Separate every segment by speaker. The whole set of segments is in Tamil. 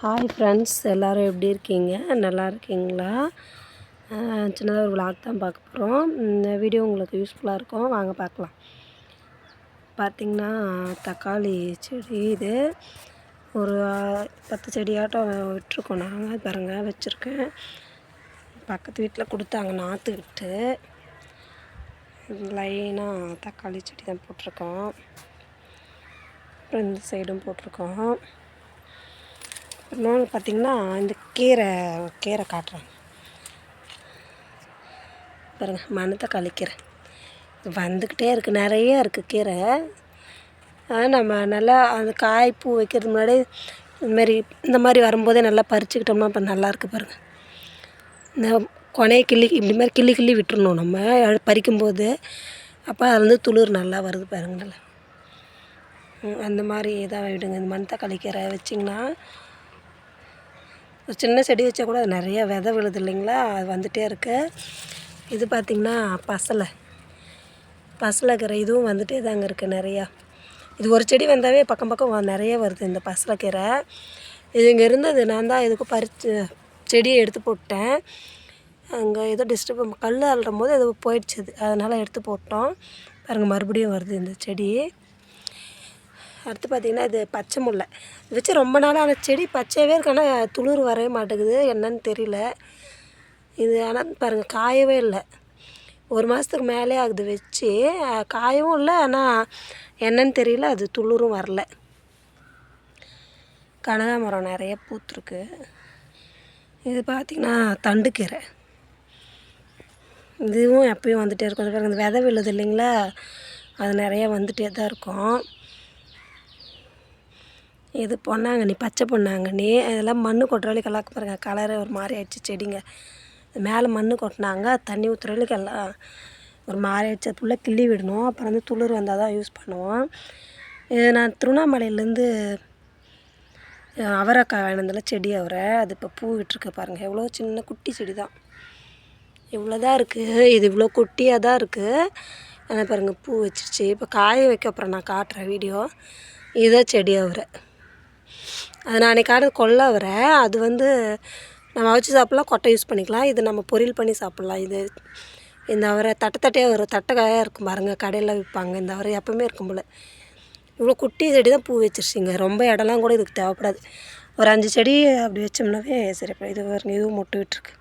Speaker 1: ஹாய் ஃப்ரெண்ட்ஸ் எல்லோரும் எப்படி இருக்கீங்க நல்லா இருக்கீங்களா சின்னதாக ஒரு விளாக் தான் பார்க்க போகிறோம் இந்த வீடியோ உங்களுக்கு யூஸ்ஃபுல்லாக இருக்கும் வாங்க பார்க்கலாம் பார்த்திங்கன்னா தக்காளி செடி இது ஒரு பத்து செடியாட்டம் விட்டுருக்கோம் நாங்கள் பாருங்கள் வச்சுருக்கேன் பக்கத்து வீட்டில் கொடுத்தாங்க நாற்று விட்டு லைனாக தக்காளி செடி தான் போட்டிருக்கோம் அப்புறம் இந்த சைடும் போட்டிருக்கோம் இன்னொன்று பார்த்திங்கன்னா இந்த கீரை கீரை காட்டுறேன் பாருங்க மணத்தக்காளி கீரை வந்துக்கிட்டே இருக்குது நிறைய இருக்குது கீரை நம்ம நல்லா அந்த காய் பூ வைக்கிறது முன்னாடி இந்தமாரி இந்த மாதிரி வரும்போதே நல்லா பறிச்சுக்கிட்டோம்னா இப்போ நல்லாயிருக்கு பாருங்கள் இந்த கொனையை கிள்ளி இப்படி மாதிரி கிள்ளி கிள்ளி விட்டுருணும் நம்ம பறிக்கும்போது அப்போ அதுலேருந்து துளிர் நல்லா வருது பாருங்கள் அந்த மாதிரி இதாக விடுங்க இந்த மணத்தக்காளி கீரை வச்சிங்கன்னா ஒரு சின்ன செடி வச்சா கூட அது நிறைய விதை விழுது இல்லைங்களா அது வந்துகிட்டே இருக்குது இது பார்த்திங்கன்னா பசலை பசலைக்கீரை இதுவும் வந்துகிட்டே தாங்க இருக்குது நிறையா இது ஒரு செடி வந்தாவே பக்கம் பக்கம் நிறைய வருது இந்த பசலைக்கீரை இது இங்கே இருந்தது நான் தான் இதுக்கு பறித்து செடியை எடுத்து போட்டேன் அங்கே ஏதோ டிஸ்டர்ப் கல் அள்ளும் போது அது போயிடுச்சு அதனால் எடுத்து போட்டோம் பாருங்கள் மறுபடியும் வருது இந்த செடி அடுத்து பார்த்திங்கன்னா இது பச்சை முல்லை வச்சு ரொம்ப நாள் ஆனால் செடி பச்சையவே இருக்கு துளிர் வரவே மாட்டேங்குது என்னன்னு தெரியல இது ஆனால் பாருங்கள் காயவே இல்லை ஒரு மாதத்துக்கு மேலே ஆகுது வச்சு காயவும் இல்லை ஆனால் என்னன்னு தெரியல அது துளிரும் வரல கனகாமரம் நிறைய பூத்துருக்கு இது பார்த்திங்கன்னா தண்டுக்கீரை இதுவும் எப்பயும் வந்துகிட்டே இருக்கும் பாருங்கள் இந்த விதை விழுது இல்லைங்களா அது நிறையா வந்துகிட்டே தான் இருக்கும் இது பொன்னாங்கண்ணி பச்சை பொன்னாங்கண்ணி அதெல்லாம் மண் கொட்டுறவளி எல்லாம் பாருங்கள் கலரு ஒரு மாதிரி ஆயிடுச்சு செடிங்க மேலே மண் கொட்டினாங்க தண்ணி ஊற்றுறவளுக்கு எல்லாம் ஒரு மாதிரி ஆயிடுச்சு அது ஃபுல்லாக கிள்ளி விடணும் அப்புறம் வந்து துளிர் வந்தால் தான் யூஸ் பண்ணுவோம் இது நான் திருவண்ணாமலையிலேருந்து அவரைக்காய் வாங்கினதில் செடி அவரை அது இப்போ பூ விட்டுருக்கு பாருங்கள் எவ்வளோ சின்ன குட்டி செடி தான் இவ்வளோ தான் இருக்குது இது இவ்வளோ குட்டியாக தான் இருக்குது ஆனால் பாருங்கள் பூ வச்சிருச்சு இப்போ காய வைக்க அப்புறம் நான் காட்டுறேன் வீடியோ இதான் செடி அவரை அது நான் அன்றைக்காடு கொல்ல வரேன் அது வந்து நம்ம அவிச்சு சாப்பிட்லாம் கொட்டை யூஸ் பண்ணிக்கலாம் இது நம்ம பொரியல் பண்ணி சாப்பிட்லாம் இது இந்த அவரை தட்டை தட்டையாக வரும் தட்டைக்காயாக இருக்கும் பாருங்கள் கடையில் விற்பாங்க இந்த அவரை எப்போவுமே இருக்கும் போல் இவ்வளோ குட்டி செடி தான் பூ வச்சிருச்சிங்க ரொம்ப இடம்லாம் கூட இதுக்கு தேவைப்படாது ஒரு அஞ்சு செடி அப்படி வச்சோம்னாவே சரி இது பாருங்க இதுவும் மொட்டு விட்டுருக்கு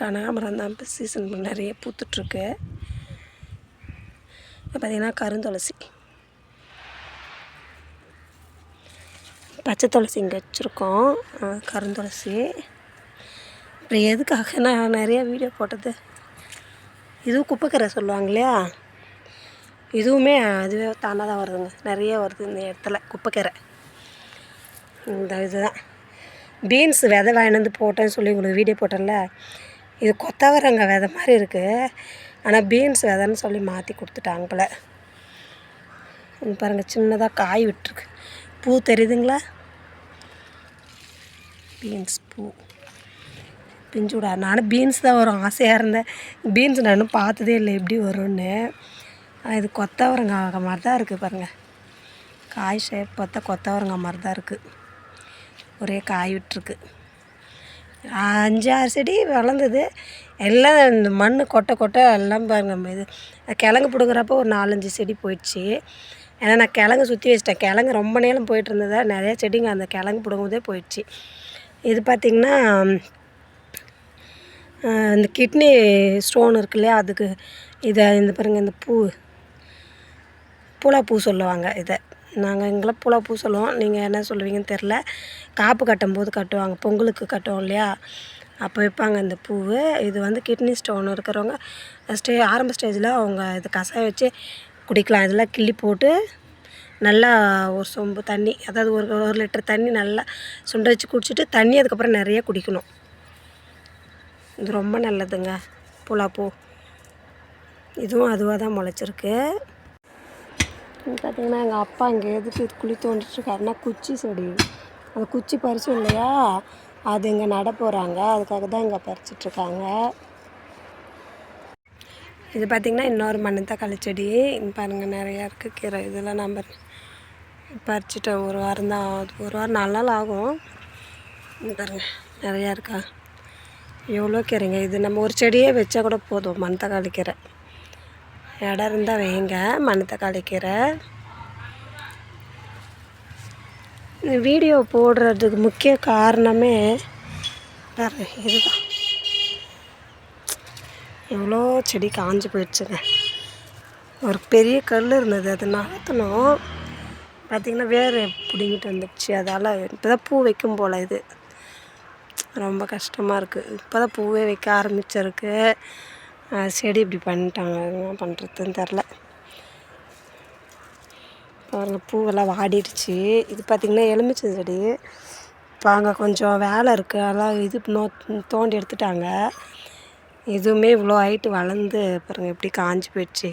Speaker 1: கனகாமரம் தான் இப்போ சீசன் நிறைய பூத்துட்ருக்கு பார்த்தீங்கன்னா கருந்துளசி பச்சை துளசி இங்கே வச்சுருக்கோம் கருந்துளசி அப்புறம் எதுக்காக நான் நிறையா வீடியோ போட்டது இதுவும் குப்பைக்கரை சொல்லுவாங்க இல்லையா இதுவுமே அதுவே தானாக தான் வருதுங்க நிறைய வருது இந்த இடத்துல குப்பைக்கரை இந்த இதுதான் பீன்ஸ் விதை வாங்கினது போட்டேன்னு சொல்லி உங்களுக்கு வீடியோ போட்டேன்ல இது கொத்தவரங்க விதை மாதிரி இருக்குது ஆனால் பீன்ஸ் விதைன்னு சொல்லி மாற்றி கொடுத்துட்டாங்கள பாருங்கள் சின்னதாக காய் விட்டுருக்கு பூ தெரியுதுங்களா பீன்ஸ் பூ பிஞ்சுடா நானும் பீன்ஸ் தான் வரும் ஆசையாக இருந்தேன் பீன்ஸ் நானும் பார்த்ததே இல்லை எப்படி வரும்னு இது கொத்தவரங்காய் மாதிரி தான் இருக்குது பாருங்கள் காய் ஷேப் பார்த்தா கொத்தவரங்காய் மாதிரி தான் இருக்குது ஒரே காய் விட்டுருக்கு அஞ்சாறு செடி வளர்ந்தது எல்லாம் இந்த மண் கொட்டை கொட்டை எல்லாம் பாருங்கள் இது கிழங்கு பிடுங்குறப்போ ஒரு நாலஞ்சு செடி போயிடுச்சு ஏன்னா நான் கிழங்கு சுற்றி வச்சிட்டேன் கிழங்கு ரொம்ப நேரம் போயிட்டு இருந்ததா நிறையா செடிங்க அந்த கிழங்கு பிடுங்கும்போதே போயிடுச்சு இது பார்த்திங்கன்னா இந்த கிட்னி ஸ்டோன் இருக்கு இல்லையா அதுக்கு இதை இந்த பாருங்கள் இந்த பூ பூலாப்பூ சொல்லுவாங்க இதை நாங்கள் எங்களை பூலாப்பூ சொல்லுவோம் நீங்கள் என்ன சொல்லுவீங்கன்னு தெரில காப்பு கட்டும்போது கட்டுவாங்க பொங்கலுக்கு கட்டுவோம் இல்லையா அப்போ வைப்பாங்க இந்த பூவு இது வந்து கிட்னி ஸ்டோன் இருக்கிறவங்க ஸ்டே ஆரம்ப ஸ்டேஜில் அவங்க இது கசாயம் வச்சு குடிக்கலாம் இதெல்லாம் கிள்ளி போட்டு நல்லா ஒரு சொம்பு தண்ணி அதாவது ஒரு ஒரு லிட்டர் தண்ணி நல்லா சுண்ட வச்சு குடிச்சிட்டு தண்ணி அதுக்கப்புறம் நிறைய குடிக்கணும் இது ரொம்ப நல்லதுங்க புலாப்பூ இதுவும் அதுவாக தான் முளைச்சிருக்கு பார்த்திங்கன்னா எங்கள் அப்பா இங்கே எதுக்கு குழி தோண்டிட்டுருக்காருன்னா குச்சி செடி அந்த குச்சி பறிச்சும் இல்லையா அது இங்கே நட போகிறாங்க அதுக்காக தான் இங்கே பறிச்சிட்ருக்காங்க இது பார்த்திங்கன்னா இன்னொரு மண்ணு தான் செடி பாருங்கள் நிறையா இருக்குது கீரை இதெல்லாம் நம்பர் பறிச்சிட்டேன் ஒரு வாரம் தான் ஆகுது ஒரு வாரம் நாலு நாள் ஆகும் பாருங்க நிறையா இருக்கா எவ்வளோ கீரைங்க இது நம்ம ஒரு செடியே வச்சா கூட போதும் மணத்தக்காளி கீரை இடம் இருந்தால் வைங்க மணத்தக்காளி கீரை வீடியோ போடுறதுக்கு முக்கிய காரணமே பாருங்க இதுதான் எவ்வளோ செடி காஞ்சி போயிடுச்சுங்க ஒரு பெரிய கல் இருந்தது அது நகர்த்தணும் பார்த்திங்கன்னா வேர் பிடுங்கிட்டு வந்துடுச்சு அதால் இப்போ தான் பூ வைக்கும் போல் இது ரொம்ப கஷ்டமாக இருக்குது இப்போ தான் பூவே வைக்க ஆரம்பிச்சிருக்கு செடி இப்படி பண்ணிட்டாங்க என்ன பண்ணுறதுன்னு தெரில பாருங்கள் பூவெல்லாம் வாடிடுச்சு இது பார்த்திங்கன்னா எலுமிச்சை செடி இப்போ அங்கே கொஞ்சம் வேலை இருக்குது அதெல்லாம் இது நோ தோண்டி எடுத்துட்டாங்க எதுவுமே இவ்வளோ ஹைட்டு வளர்ந்து பாருங்கள் எப்படி காஞ்சி போயிடுச்சு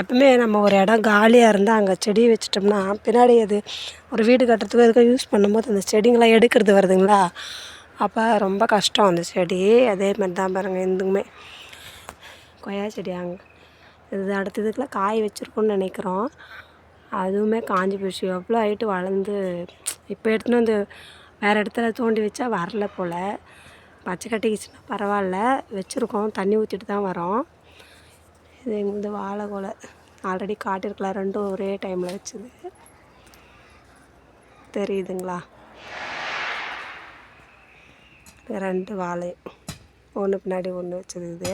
Speaker 1: எப்பவுமே நம்ம ஒரு இடம் காலியாக இருந்தால் அங்கே செடி வச்சிட்டோம்னா பின்னாடி அது ஒரு வீடு கட்டுறதுக்கு எதுக்கும் யூஸ் பண்ணும்போது அந்த செடிங்களாம் எடுக்கிறது வருதுங்களா அப்போ ரொம்ப கஷ்டம் அந்த செடி அதே மாதிரி தான் பாருங்கள் எதுவுமே கொய்யா செடி அங்கே இது அடுத்த அடுத்ததுக்கெலாம் காய் வச்சுருக்கோன்னு நினைக்கிறோம் அதுவுமே காஞ்சி போச்சு எவ்வளோ ஆகிட்டு வளர்ந்து இப்போ எடுத்துன்னு வந்து வேறு இடத்துல தோண்டி வச்சா வரல போல் பச்சை கட்டிக்கிச்சுன்னா பரவாயில்ல வச்சுருக்கோம் தண்ணி ஊற்றிட்டு தான் வரோம் இது வந்து வாழை கொலை ஆல்ரெடி காட்டியிருக்கலாம் ரெண்டும் ஒரே டைமில் வச்சுது தெரியுதுங்களா ரெண்டு வாழை ஒன்று பின்னாடி ஒன்று வச்சது இது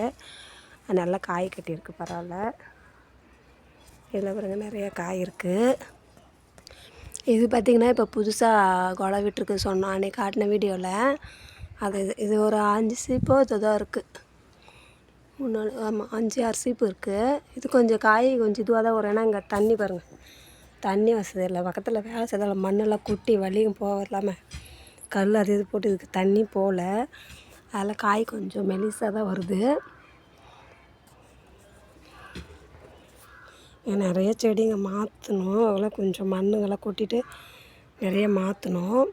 Speaker 1: நல்லா காய் கட்டியிருக்கு பரவாயில்ல இதில் பாருங்க நிறைய காய் இருக்குது இது பார்த்திங்கன்னா இப்போ புதுசாக குழவிட்டுருக்கு சொன்னோம் அன்றைக்கி காட்டின வீடியோவில் அது இது ஒரு அஞ்சு சீப்போ இதுதான் இருக்குது ஒன்று ஆமாம் அஞ்சு அரிசிப்பு இருக்குது இது கொஞ்சம் காய் கொஞ்சம் இதுவாக தான் வரும் ஏன்னா இங்கே தண்ணி பாருங்கள் தண்ணி வசதி இல்லை பக்கத்தில் வேலை செய்தால மண்ணெல்லாம் கொட்டி வழியும் போக வரலாமே கல் அது இது போட்டு இதுக்கு தண்ணி போகல அதில் காய் கொஞ்சம் மெலிசாக தான் வருது நிறைய செடிங்க மாற்றணும் அதெல்லாம் கொஞ்சம் மண்ணுங்கெல்லாம் கொட்டிட்டு நிறைய மாற்றணும்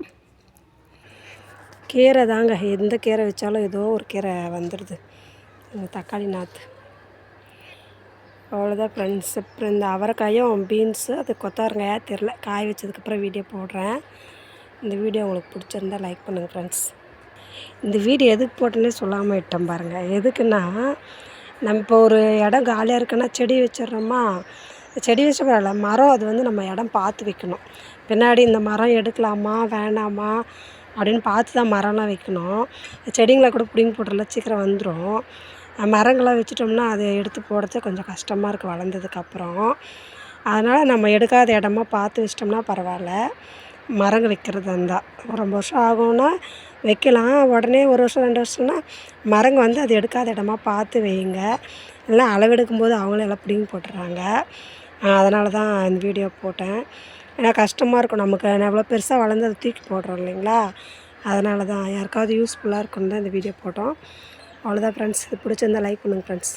Speaker 1: கீரை தாங்க எந்த கீரை வச்சாலும் ஏதோ ஒரு கீரை வந்துடுது தக்காளி நாற்று அவ்வளோதான் ஃப்ரெண்ட்ஸ் அப்புறம் இந்த அவரைக்காயும் பீன்ஸு அது கொத்தவரங்காயாக தெரில காய வச்சதுக்கப்புறம் வீடியோ போடுறேன் இந்த வீடியோ உங்களுக்கு பிடிச்சிருந்தா லைக் பண்ணுங்கள் ஃப்ரெண்ட்ஸ் இந்த வீடியோ எதுக்கு போட்டோன்னே சொல்லாமல் விட்டேன் பாருங்கள் எதுக்குன்னா நம்ம இப்போ ஒரு இடம் காலியாக இருக்குன்னா செடி வச்சிடுறோமா செடி வச்ச பரவாயில்ல மரம் அது வந்து நம்ம இடம் பார்த்து வைக்கணும் பின்னாடி இந்த மரம் எடுக்கலாமா வேணாமா அப்படின்னு பார்த்து தான் மரம்லாம் வைக்கணும் செடிங்களை கூட பிடிங்கி போட்டுறல சீக்கிரம் வந்துடும் மரங்களாக வச்சிட்டோம்னா அதை எடுத்து போடுறது கொஞ்சம் கஷ்டமாக இருக்குது வளர்ந்ததுக்கப்புறம் அதனால் நம்ம எடுக்காத இடமா பார்த்து வச்சிட்டோம்னா பரவாயில்ல மரங்கள் வைக்கிறது இருந்தால் ரொம்ப வருஷம் ஆகும்னா வைக்கலாம் உடனே ஒரு வருஷம் ரெண்டு வருஷம்னா மரங்கள் வந்து அது எடுக்காத இடமா பார்த்து வைங்க இல்லைனா அளவெடுக்கும்போது அவங்களும் எல்லாம் பிடிங்கி போட்டுறாங்க அதனால தான் இந்த வீடியோ போட்டேன் ஏன்னா கஷ்டமாக இருக்கும் நமக்கு எவ்வளோ பெருசாக வளர்ந்து அதை தூக்கி போடுறோம் இல்லைங்களா அதனால தான் யாருக்காவது யூஸ்ஃபுல்லாக இருக்குன்னு தான் இந்த வீடியோ போட்டோம் அவ்வளோதான் ஃப்ரெண்ட்ஸ் இது பிடிச்சிருந்தா லைக் பண்ணுங்கள் ஃப்ரெண்ட்ஸ்